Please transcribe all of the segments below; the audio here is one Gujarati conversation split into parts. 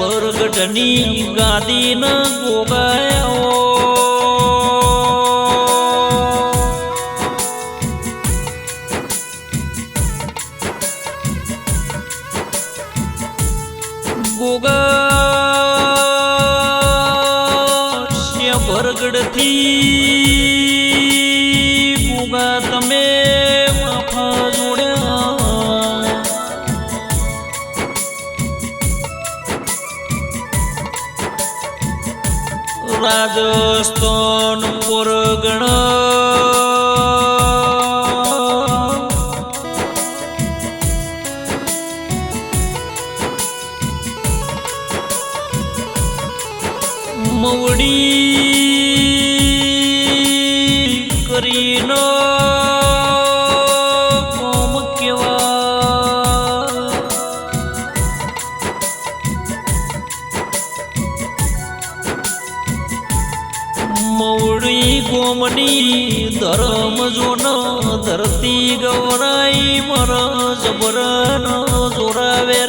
મરસ્ય બરગઢની ગાદી ન ગોગાયો ગોગા બરગડથી રાજસ્થાન પુરગણ. મવડી કરીને ગવરાઈ મર જબરન જોરાવે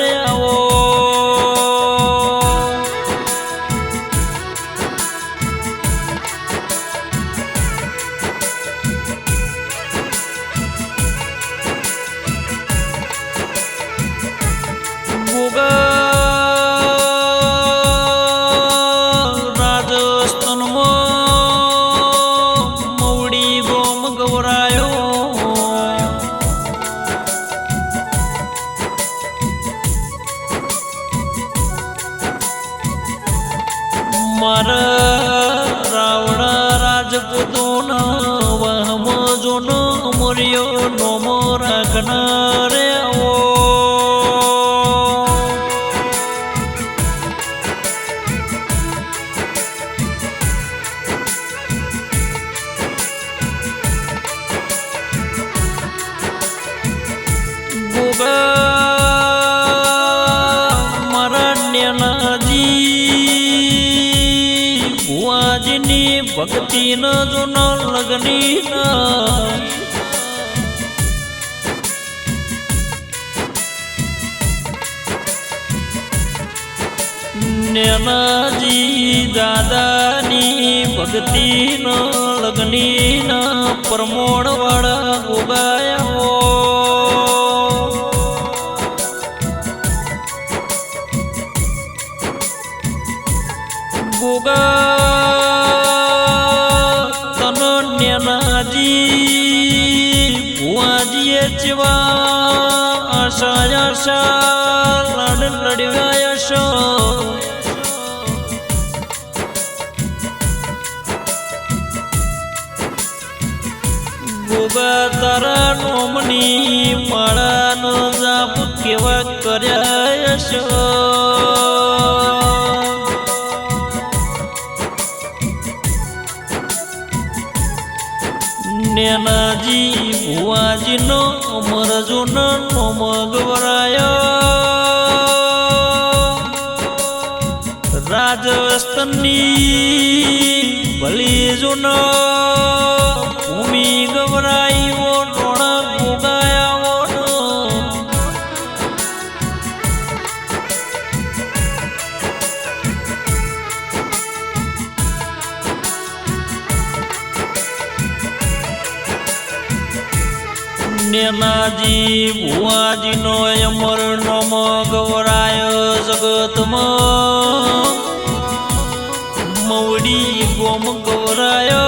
રાખનારે ભક્તિ ન જુનો લગની ના નેનાજી દાદાની ભક્તિ ન લગની ના પ્રમોણ વાળા ગોગાયા ગોગા તન નેનાજી ભુવાજીએ જેવા આશા આશા લડ લડવાય નોમની માળાનો જાપ કેવા કર્યા છો? નેનાજી ભુવાજીનો અમરજોનો નોમ ગવરાયો રાજસ્થાનની ભલી જોનો નેનાજી ભુવાજીનો અમર નમ ગવરાય જગતમાં. મવડી ગોમ ગવરાય.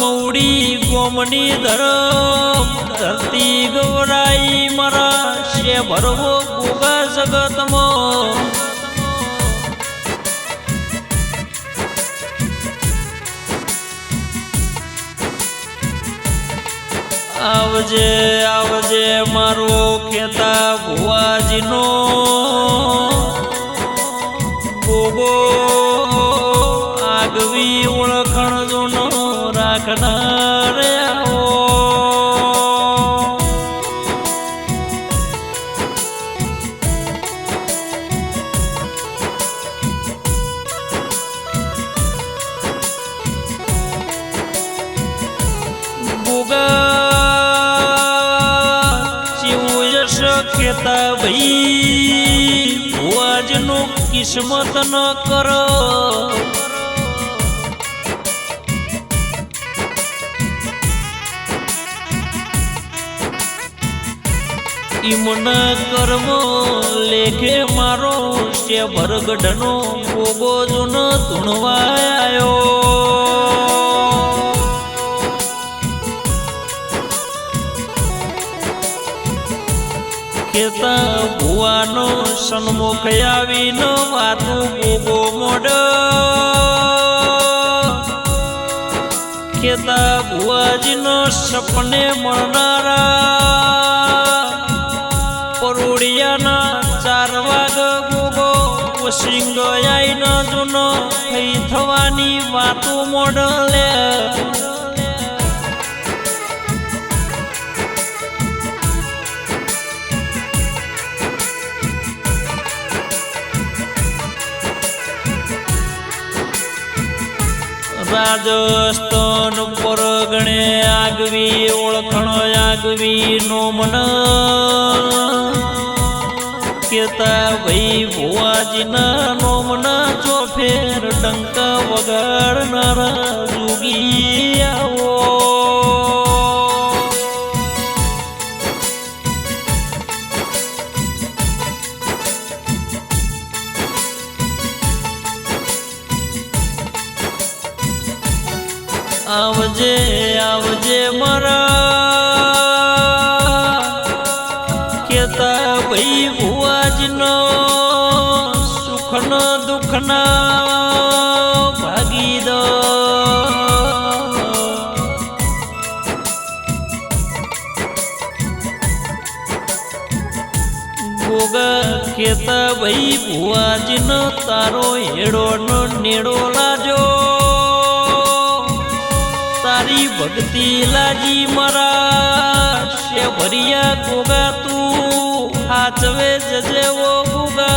મવડી ગોમની ધરમ ધરતી ગવરાઈ મારા શે ભરવો ગોગા જગતમાં. આવજે આવજે મારો ખેતા ભુવાજીનો. ગોગો આગવી ઓળખણ જૂનો રાખનાર આવો. ગોગા કેતા ભાઈ ભુવાજનું કિસ્મત ન કરો. ઈમના કર્મ લેખે મારો છે ભરગઢનો ગોગો જૂનો ધૂણવાયો કેતા ભુવાનો સન્મુખ આવીનો વાતું ગોગો મોડ કેતા ભુવાજીનો સપને મળનારા. પરોડિયાના ચાર વાગ ગોગો સિંગ આઈનો જૂનો થઈ થવાની વાતો મોડલે પર ગણે આગવી, ઓળખણ આગવી નો મન. કેતા ભાઈ ભુવાજીના નોમના ચોફેર ટંકા વગાડનારા જોગી આવો આવજે આવજે મારા. કેતા ભાઈ ભુવાજનો સુખનો દુઃખના ભાગીદો દો કેતા ભાઈ ભુવાજીનો તારો હેડો નો નેડો લાજો. ભક્તિ લાજી મારા. છે ભરિયા ગોગા તું હાચવે જજે ઓ ગોગા.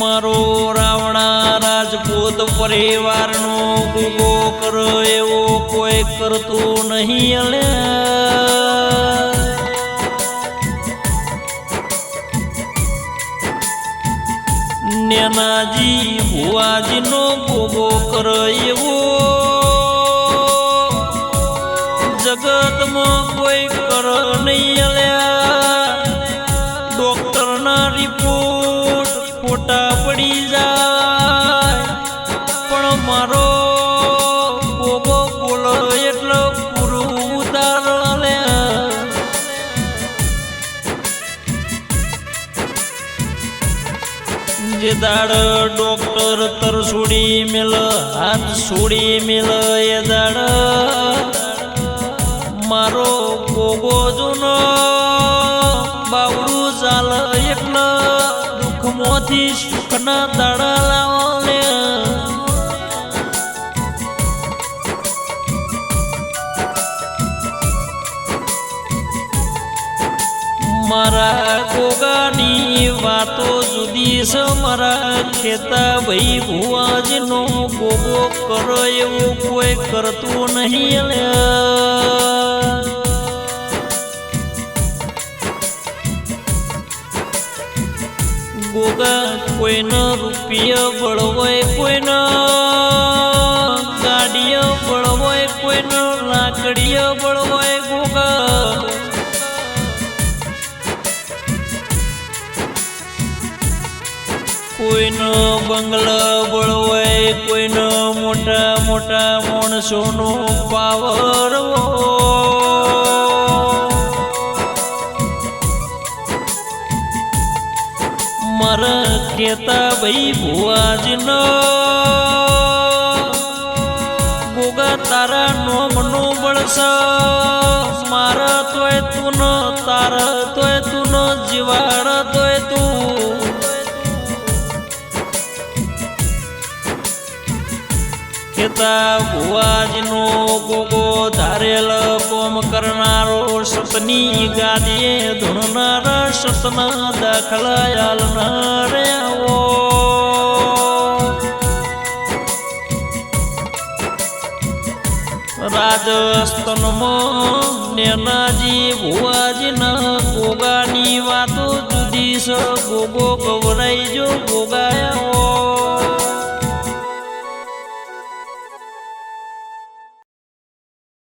મારો રાવણા રાજપૂત પરિવારનો ગુગો કરો, એવો કોઈ કરતું નહીં અલ્યા. નેનાજી ભુવાજીનો ભોગો કર એવો જગતમાં કોઈ કર નહીં અલ્યા. ડોક્ટરના રિપોર્ટ ખોટા પડી જાય. દાડ ડોક્ટર તર છોડી મેલ હાથ છોડી મેલ એ દાડ મારો ગોગો જૂનો બાવડું ચાલ એટલે દુઃખમાંથી સુખના દાડા લાવો લે મારા ગોગાની વાતો જુદી છે મારા ખેતા ભાઈ ભુવાજનો ગોગો કરો એવું કોઈ કરતું નહીં ગોગા કોઈનો રૂપિયો બળવાય, કોઈનો ગાડીઓ બળવાય, કોઈનો લાકડીઓ બળવાય, ગોગા. કોઈનો બંગલો બળવાય કોઈનો મોટા મોટા માણસોનો પાવર મારા કેતા ભાઈ ભુવાજનો ગોગા તારા નોમનો બળસ મારા તોય તું તારા તોય તું જીવાડ. દેવતા ભુવાજનો ગોગો ધારેલ કોમ કરનારો સતની ગાદીએ ધૂણનાર સતના દાખલાયાલનાર ઓ રાજસ્થાનમાં નેનાજી ભુવાજીના ગોગાની વાતો જુદી સ ગોગો ગવરાઈ જો ગોગાયા